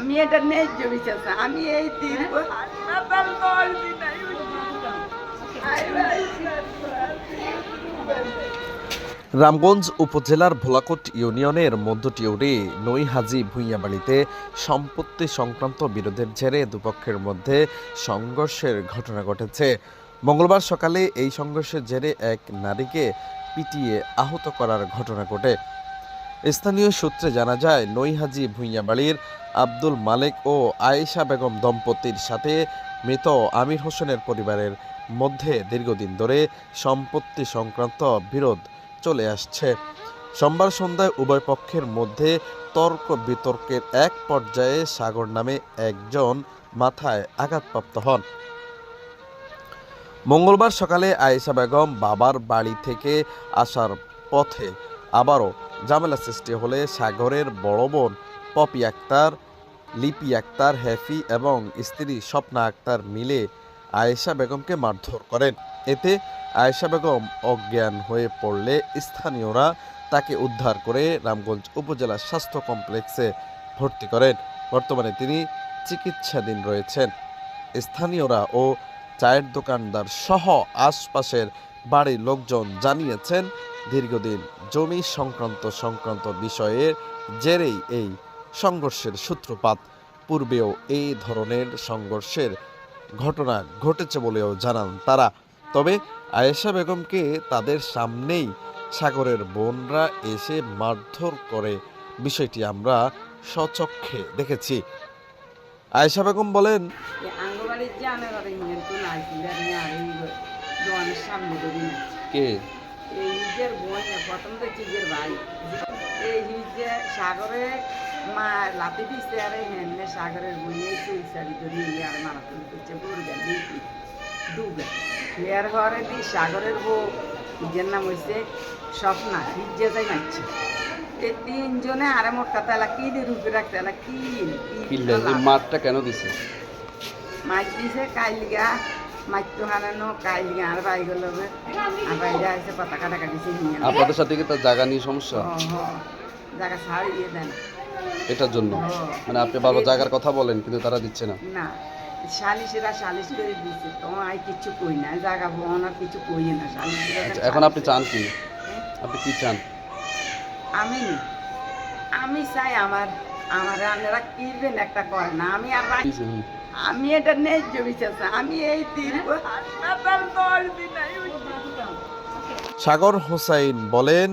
আমি এটা ন্যায্য চাই। আমি এই দীর্ঘ হাসপাতাল রামগঞ্জ উপজেলার ভোলাকোট ইউনিয়নের মধ্যটিউরি নৈহাজি ভূঁইয়াবাড়িতে সম্পত্তি সংক্রান্ত বিরোধের জেরে দুপক্ষের মধ্যে সংঘর্ষের ঘটনা ঘটেছে মঙ্গলবার সকালে এই সংঘর্ষের জেরে এক নারীকে পিটিয়ে আহত করার ঘটনা ঘটে স্থানীয় সূত্রে জানা যায়, নৈহাজি ভূঁইয়াবাড়ির আব্দুল মালেক ও আয়েশা বেগম দম্পতির সাথে মৃত আমির হোসেনের পরিবারের মধ্যে দীর্ঘদিন ধরে সম্পত্তি সংক্রান্ত বিরোধ চলে আসছে। সোমবার সন্ধ্যায় উভয় পক্ষের মধ্যে তর্ক বিতর্কের এক পর্যায়ে সাগর নামে একজন মাথায় আঘাতপ্রাপ্ত হন। মঙ্গলবার সকালে আয়েশা বেগম বাবার বাড়ি থেকে আসার পথে আবারও ঝামেলা সৃষ্টি হলে সাগরের বড় বোন পপি আক্তার, লিপি আক্তার হ্যাফি এবং স্ত্রী স্বপ্না আক্তার মিলে আয়েশা বেগমকে মারধর করেন। এতে আয়েশা বেগম অজ্ঞান হয়ে পড়লে স্থানীয়রা তাকে উদ্ধার করে রামগঞ্জ উপজেলা স্বাস্থ্য কমপ্লেক্সে ভর্তি করেন। বর্তমানে তিনি চিকিৎসাধীন রয়েছেন। স্থানীয়রা ও চায়ের দোকানদার সহ আশপাশের বাড়ির লোকজন জানিয়েছেন, দীর্ঘদিন জমি সংক্রান্ত সংক্রান্ত বিষয়ের জেরেই এই সংঘর্ষের সূত্রপাত। পূর্বেও এই ধরনের সংঘর্ষের ঘটনা ঘটেছে বলেও জানান তারা। তবে আয়েশা বেগমকে তাদের সামনেই সাগরের বোনরা এসে মারধর করে, বিষয়টি আমরা স্বচক্ষে দেখেছি। আয়েশা বেগম বলেন যে দোকানের সামনে ধরি না কে? এই হিজের বোন প্রথম তো চিজের ভাই। এই হিজে সাগরে মা লাতি দিচ্ছে আর সাগরের চুল ধরি আর মারা তুলি করছে বুড়গা দিয়েছি ডুবে। এর দি সাগরের বউ হিজের নাম হয়েছে স্বপ্না হিজে যাই মারছে। এই তিনজনে আরে মোট কথা এলা কি দিয়ে রূপে রাখতে এলা কি মাঠটা কেন দিছে? মাছ দিছে কাইলিগা। হারানো আর বাই গেল আর বাইরে দিছে নিয়ে আপনাদের সাথে কি তার জায়গা নিয়ে সমস্যা? জায়গা ছাড়ি দিয়ে দেন। এটার জন্য? মানে আপনি ভালো জায়গার কথা বলেন কিন্তু তারা দিচ্ছে না। না সালিশেরা সালিশ করে কিছু কই না জায়গা কিছু কই না সালিশেরা আচ্ছা, এখন আপনি চান কি? আপনি কি চান? আমি আমি চাই আমার আমার রান্নারা কিনবেন একটা করে না আমি আর? আমি এটা ন্যায্য বিচার। আমি এই দীর্ঘ হাসপাতাল দশ দিন আই সাগর হোসাইন বলেন,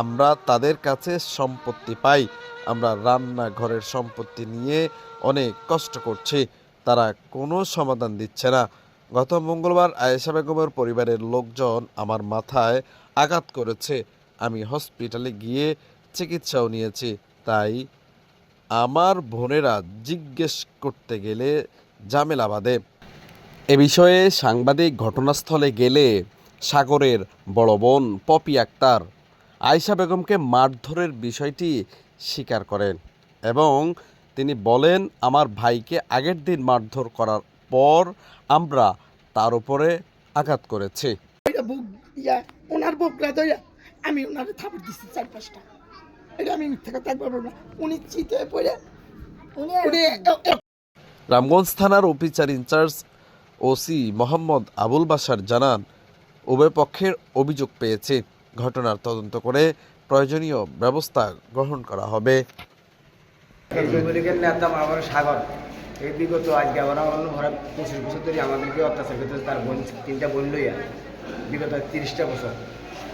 আমরা তাদের কাছে সম্পত্তি পাই। আমরা রান্নাঘরের সম্পত্তি নিয়ে অনেক কষ্ট করছি। তারা কোনো সমাধান দিচ্ছে না। গত মঙ্গলবার আয়েশা বেগমের পরিবারের লোকজন আমার মাথায় আঘাত করেছে। আমি হসপিটালে গিয়ে চিকিৎসাও নিয়েছি। তাই আমার বোনেরা জিজ্ঞেস করতে গেলে ঝামেলা বাঁধে। এ বিষয়ে সাংবাদিক ঘটনাস্থলে গেলে সাগরের বড় বোন পপি আক্তার আয়শা বেগমকে মারধরের বিষয়টি স্বীকার করেন এবং তিনি বলেন, আমার ভাইকে আগের দিন মারধর করার পর আমরা তার উপরে আঘাত করেছি। ওনার আমি ওনারে থাপড় দিচ্ছি চার পাঁচটা এটা আমি মিথ্যা কথা একবার বলব উনি চিতে পড়ে উনি এ- এ- রামগঞ্জ থানার officer in charge OC Mohammad Abul Basar জানান উভয় পক্ষের অভিযোগ পেয়েছে। ঘটনার তদন্ত করে প্রয়োজনীয় ব্যবস্থা গ্রহণ করা হবে। এই যুবলীগের নেতা আমার সাগর এই বিগত আজকে আমরা অন্য ঘরে পঁচিশ বছর ধরে আমাদেরকে অত্যাচার করতেছে তার বোন তিনটা বোন লইয়া বিগত তিরিশটা বছর।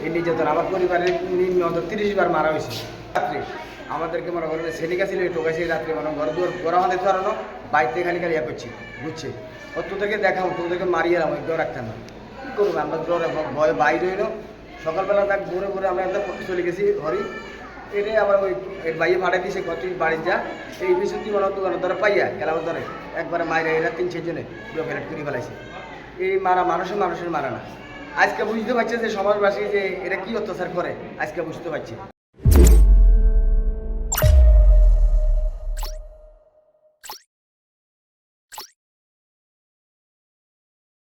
এই নির্যাতন আমার পরিবারের নিম্ন তিরিশ বার মারা হয়েছে। রাত্রে। আমাদেরকে মনে করেন সেলিকা ছিল টোকাইছে রাত্রে মানে ঘর দুয়ার, ঘর আমাদের ধরানো বাড়িতে খালি খালি ইয়া করছি, বুঝছে? ও তোদেরকে দেখাও তোদেরকে মারিয়ে এলাম কেউ রাখতাম না। কী করব? আমরা ডরে ভয় বাইরে হইল। সকালবেলা তাক ঘুরে ঘুরে আমরা একদম চলে গেছি হরি এটাই আবার ওই বাইয়ে ভাড়া দিয়েছে কত বাড়ি যা। এই বিশুদ্ধি মনে দোকানের ধরে পাইয়া খেলা ধরে একবারে মাইরা এরা তিন চারজনে পুরো ফেরাট করে ফেলাইছে। এই মারা মানুষের মানুষের মারা না। আজকে বুঝতে পারছে যে সমাজবাসী যে এরা কি অত্যাচার করে, আজকে বুঝতে পারছি।